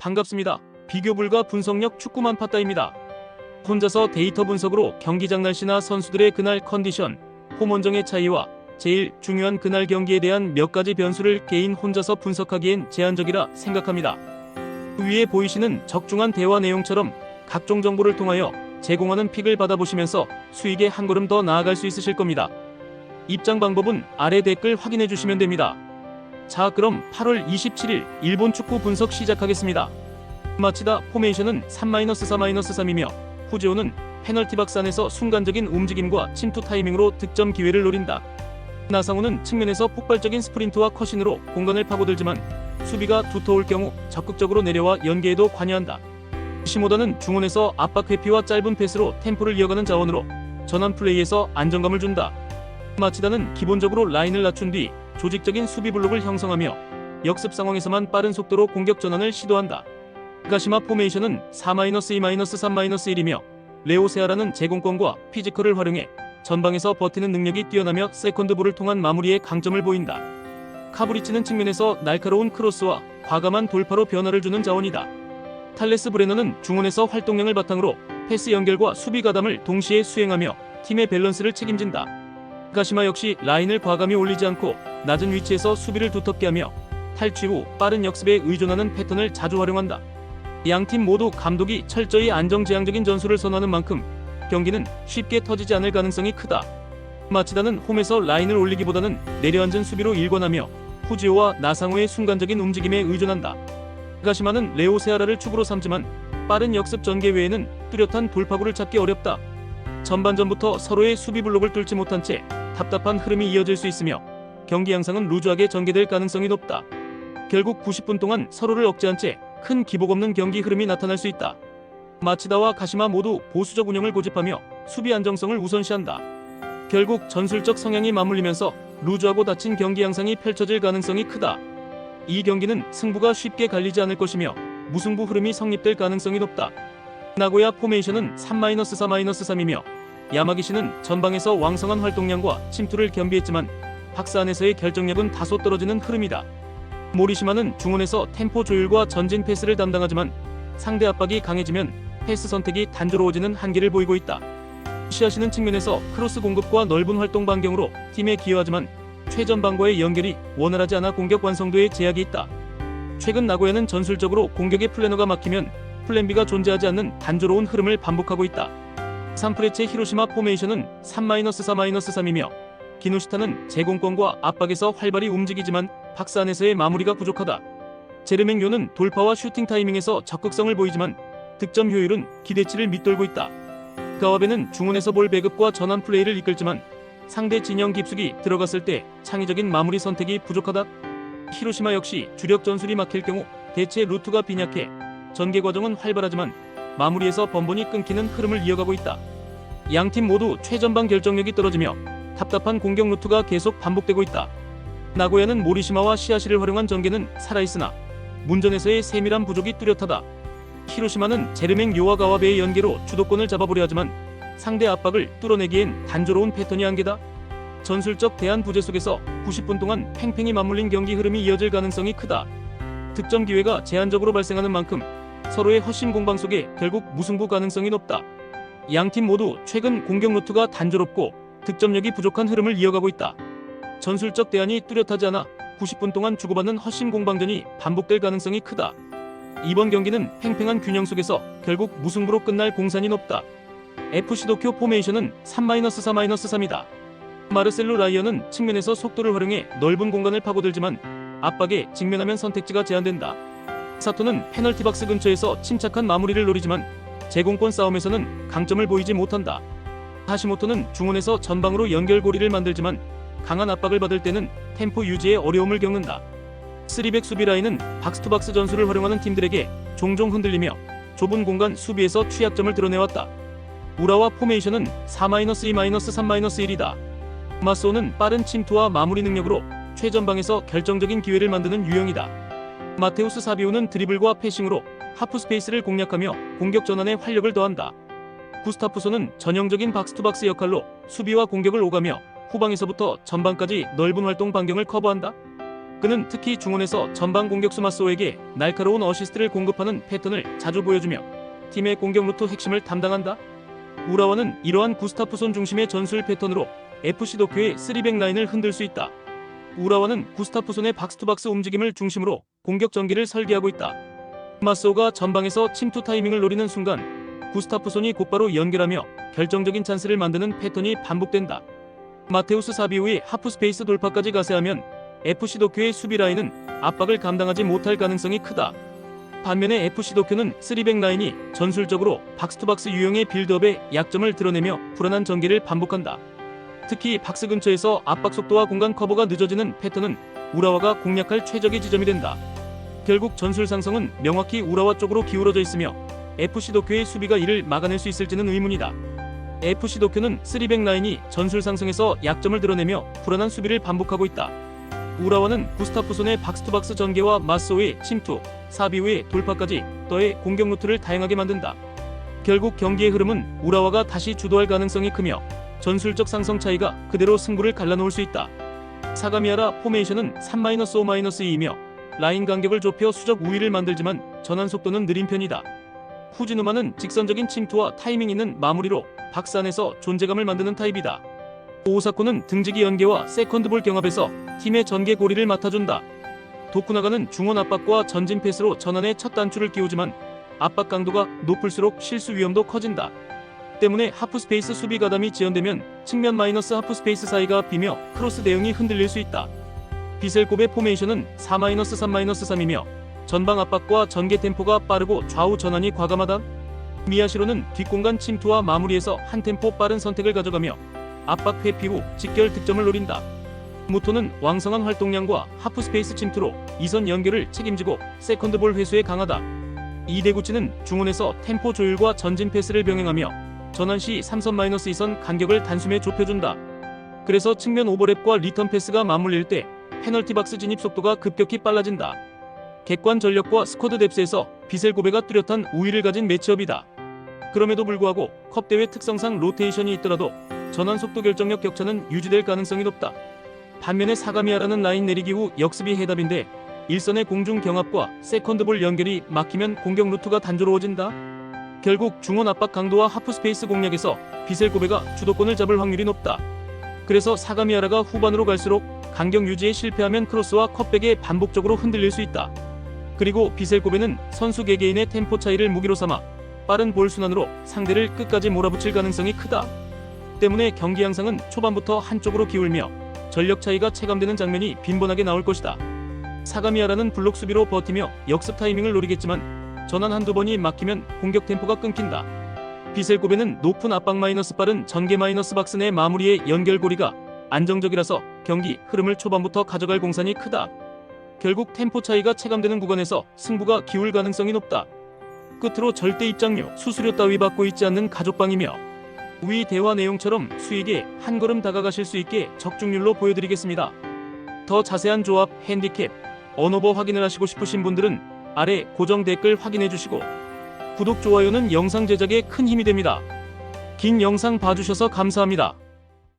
반갑습니다. 비교 불가 분석력 축구만 팠다입니다. 혼자서 데이터 분석으로 경기장 날씨나 선수들의 그날 컨디션, 홈 원정의 차이와 제일 중요한 그날 경기에 대한 몇 가지 변수를 개인 혼자서 분석하기엔 제한적이라 생각합니다. 그 위에 보이시는 적중한 대화 내용처럼 각종 정보를 통하여 제공하는 픽을 받아보시면서 수익에 한 걸음 더 나아갈 수 있으실 겁니다. 입장 방법은 아래 댓글 확인해 주시면 됩니다. 자, 그럼 8월 27일 일본 축구 분석 시작하겠습니다. 마치다 포메이션은 3-4-3-3이며 후지오는 페널티 박스 안에서 순간적인 움직임과 침투 타이밍으로 득점 기회를 노린다. 나상호는 측면에서 폭발적인 스프린트와 컷신으로 공간을 파고들지만 수비가 두터울 경우 적극적으로 내려와 연계에도 관여한다. 시모다는 중원에서 압박 회피와 짧은 패스로 템포를 이어가는 자원으로 전환 플레이에서 안정감을 준다. 마치다는 기본적으로 라인을 낮춘 뒤 조직적인 수비 블록을 형성하며 역습 상황에서만 빠른 속도로 공격 전환을 시도한다. 가시마 포메이션은 4-2-3-1이며 레오세아라는 제공권과 피지컬을 활용해 전방에서 버티는 능력이 뛰어나며 세컨드 볼을 통한 마무리에 강점을 보인다. 카브리치는 측면에서 날카로운 크로스와 과감한 돌파로 변화를 주는 자원이다. 탈레스 브레너는 중원에서 활동량을 바탕으로 패스 연결과 수비 가담을 동시에 수행하며 팀의 밸런스를 책임진다. 가시마 역시 라인을 과감히 올리지 않고 낮은 위치에서 수비를 두텁게 하며 탈취 후 빠른 역습에 의존하는 패턴을 자주 활용한다. 양 팀 모두 감독이 철저히 안정지향적인 전술을 선호하는 만큼 경기는 쉽게 터지지 않을 가능성이 크다. 마치다는 홈에서 라인을 올리기보다는 내려앉은 수비로 일관하며 후지오와 나상호의 순간적인 움직임에 의존한다. 가시마는 레오세아라를 축으로 삼지만 빠른 역습 전개 외에는 뚜렷한 돌파구를 찾기 어렵다. 전반전부터 서로의 수비 블록을 뚫지 못한 채 답답한 흐름이 이어질 수 있으며 경기 양상은 루즈하게 전개될 가능성이 높다. 결국 90분 동안 서로를 억제한 채 큰 기복 없는 경기 흐름이 나타날 수 있다. 마치다와 가시마 모두 보수적 운영을 고집하며 수비 안정성을 우선시한다. 결국 전술적 성향이 맞물리면서 루즈하고 닫힌 경기 양상이 펼쳐질 가능성이 크다. 이 경기는 승부가 쉽게 갈리지 않을 것이며 무승부 흐름이 성립될 가능성이 높다. 나고야 포메이션은 3-4-3-3이며 야마기시는 전방에서 왕성한 활동량과 침투를 겸비했지만 박스 안에서의 결정력은 다소 떨어지는 흐름이다. 모리시마는 중원에서 템포 조율과 전진 패스를 담당하지만 상대 압박이 강해지면 패스 선택이 단조로워지는 한계를 보이고 있다. 시아시는 측면에서 크로스 공급과 넓은 활동 반경으로 팀에 기여하지만 최전방과의 연결이 원활하지 않아 공격 완성도에 제약이 있다. 최근 나고야는 전술적으로 공격의 플래너가 막히면 플랜 B가 존재하지 않는 단조로운 흐름을 반복하고 있다. 산프레체 히로시마 포메이션은 3-4-3-3이며 기노시타는 제공권과 압박에서 활발히 움직이지만 박스 안에서의 마무리가 부족하다. 제르맹요는 돌파와 슈팅 타이밍에서 적극성을 보이지만 득점 효율은 기대치를 밑돌고 있다. 가와베는 중원에서 볼 배급과 전환 플레이를 이끌지만 상대 진영 깊숙이 들어갔을 때 창의적인 마무리 선택이 부족하다. 히로시마 역시 주력 전술이 막힐 경우 대체 루트가 빈약해 전개 과정은 활발하지만 마무리에서 번번이 끊기는 흐름을 이어가고 있다. 양 팀 모두 최전방 결정력이 떨어지며 답답한 공격 루트가 계속 반복되고 있다. 나고야는 모리시마와 시아시를 활용한 전개는 살아있으나 문전에서의 세밀한 부족이 뚜렷하다. 히로시마는 제르맹 요아가와베의 연계로 주도권을 잡아보려 하지만 상대 압박을 뚫어내기엔 단조로운 패턴이 한계다. 전술적 대안 부재 속에서 90분 동안 팽팽히 맞물린 경기 흐름이 이어질 가능성이 크다. 득점 기회가 제한적으로 발생하는 만큼 서로의 허심 공방 속에 결국 무승부 가능성이 높다. 양 팀 모두 최근 공격 루트가 단조롭고 득점력이 부족한 흐름을 이어가고 있다. 전술적 대안이 뚜렷하지 않아 90분 동안 주고받는 허심 공방전이 반복될 가능성이 크다. 이번 경기는 팽팽한 균형 속에서 결국 무승부로 끝날 공산이 높다. FC 도쿄 포메이션은 3-4-3-3이다. 마르셀로 라이언은 측면에서 속도를 활용해 넓은 공간을 파고들지만 압박에 직면하면 선택지가 제한된다. 사토는 페널티 박스 근처에서 침착한 마무리를 노리지만 제공권 싸움에서는 강점을 보이지 못한다. 하시모토는 중원에서 전방으로 연결고리를 만들지만 강한 압박을 받을 때는 템포 유지에 어려움을 겪는다. 3백 수비 라인은 박스투박스 전술을 활용하는 팀들에게 종종 흔들리며 좁은 공간 수비에서 취약점을 드러내왔다. 우라와 포메이션은 4-2-3-1이다. 마소는 빠른 침투와 마무리 능력으로 최전방에서 결정적인 기회를 만드는 유형이다. 마테우스 사비오는 드리블과 패싱으로 하프 스페이스를 공략하며 공격 전환에 활력을 더한다. 구스타프소는 전형적인 박스투박스 역할로 수비와 공격을 오가며 후방에서부터 전방까지 넓은 활동 반경을 커버한다. 그는 특히 중원에서 전방 공격수 마소에게 날카로운 어시스트를 공급하는 패턴을 자주 보여주며 팀의 공격 루트 핵심을 담당한다. 우라와는 이러한 구스타프손 중심의 전술 패턴으로 FC 도쿄의 3백 라인을 흔들 수 있다. 우라와는 구스타프손의 박스투박스 움직임을 중심으로 공격 전기를 설계하고 있다. 마소가 전방에서 침투 타이밍을 노리는 순간 구스타프손이 곧바로 연결하며 결정적인 찬스를 만드는 패턴이 반복된다. 마테우스 사비우의 하프스페이스 돌파까지 가세하면 FC 도쿄의 수비 라인은 압박을 감당하지 못할 가능성이 크다. 반면에 FC 도쿄는 3백 라인이 전술적으로 박스투박스 유형의 빌드업에 약점을 드러내며 불안한 전개를 반복한다. 특히 박스 근처에서 압박 속도와 공간 커버가 늦어지는 패턴은 우라와가 공략할 최적의 지점이 된다. 결국 전술 상성은 명확히 우라와 쪽으로 기울어져 있으며 FC 도쿄의 수비가 이를 막아낼 수 있을지는 의문이다. FC 도쿄는 3백 라인이 전술 상승에서 약점을 드러내며 불안한 수비를 반복하고 있다. 우라와는 구스타프손의 박스투박스 전개와 마소의 침투, 사비우의 돌파까지 더해 공격 루트를 다양하게 만든다. 결국 경기의 흐름은 우라와가 다시 주도할 가능성이 크며 전술적 상성 차이가 그대로 승부를 갈라놓을 수 있다. 사가미아라 포메이션은 3-5-2이며 라인 간격을 좁혀 수적 우위를 만들지만 전환 속도는 느린 편이다. 후지누마는 직선적인 침투와 타이밍 있는 마무리로 박스 안에서 존재감을 만드는 타입이다. 오사코는 등지기 연계와 세컨드볼 경합에서 팀의 전개 고리를 맡아준다. 도쿠나가는 중원 압박과 전진 패스로 전환에 첫 단추를 끼우지만 압박 강도가 높을수록 실수 위험도 커진다. 때문에 하프스페이스 수비 가담이 지연되면 측면 마이너스 하프스페이스 사이가 비며 크로스 대응이 흔들릴 수 있다. 비셀곱의 포메이션은 4-3-3-3이며 전방 압박과 전개 템포가 빠르고 좌우 전환이 과감하다. 미야시로는 뒷공간 침투와 마무리에서 한 템포 빠른 선택을 가져가며 압박 회피 후 직결 득점을 노린다. 무토는 왕성한 활동량과 하프스페이스 침투로 이선 연결을 책임지고 세컨드볼 회수에 강하다. 이대구치는 중원에서 템포 조율과 전진 패스를 병행하며 전환 시 3선 마이너스 2선 간격을 단숨에 좁혀준다. 그래서 측면 오버랩과 리턴 패스가 맞물릴 때 페널티 박스 진입 속도가 급격히 빨라진다. 객관 전력과 스쿼드 뎁스에서 비셀 고베가 뚜렷한 우위를 가진 매치업이다. 그럼에도 불구하고 컵 대회 특성상 로테이션이 있더라도 전환 속도 결정력 격차는 유지될 가능성이 높다. 반면에 사가미아라는 라인 내리기 후 역습이 해답인데 일선의 공중 경합과 세컨드볼 연결이 막히면 공격 루트가 단조로워진다. 결국 중원 압박 강도와 하프스페이스 공략에서 비셀고베가 주도권을 잡을 확률이 높다. 그래서 사가미아라가 후반으로 갈수록 간격 유지에 실패하면 크로스와 컵백에 반복적으로 흔들릴 수 있다. 그리고 비셀고베는 선수 개개인의 템포 차이를 무기로 삼아 빠른 볼 순환으로 상대를 끝까지 몰아붙일 가능성이 크다. 때문에 경기 양상은 초반부터 한쪽으로 기울며 전력 차이가 체감되는 장면이 빈번하게 나올 것이다. 사가미아라는 블록 수비로 버티며 역습 타이밍을 노리겠지만 전환 한두 번이 막히면 공격 템포가 끊긴다. 비셀고베는 높은 압박 마이너스 빠른 전개 마이너스 박스 내 마무리의 연결고리가 안정적이라서 경기 흐름을 초반부터 가져갈 공산이 크다. 결국 템포 차이가 체감되는 구간에서 승부가 기울 가능성이 높다. 끝으로 절대 입장료, 수수료 따위 받고 있지 않는 가족방이며 위 대화 내용처럼 수익에 한 걸음 다가가실 수 있게 적중률로 보여드리겠습니다. 더 자세한 조합, 핸디캡, 언어버 확인을 하시고 싶으신 분들은 아래 고정 댓글 확인해 주시고 구독, 좋아요는 영상 제작에 큰 힘이 됩니다. 긴 영상 봐주셔서 감사합니다.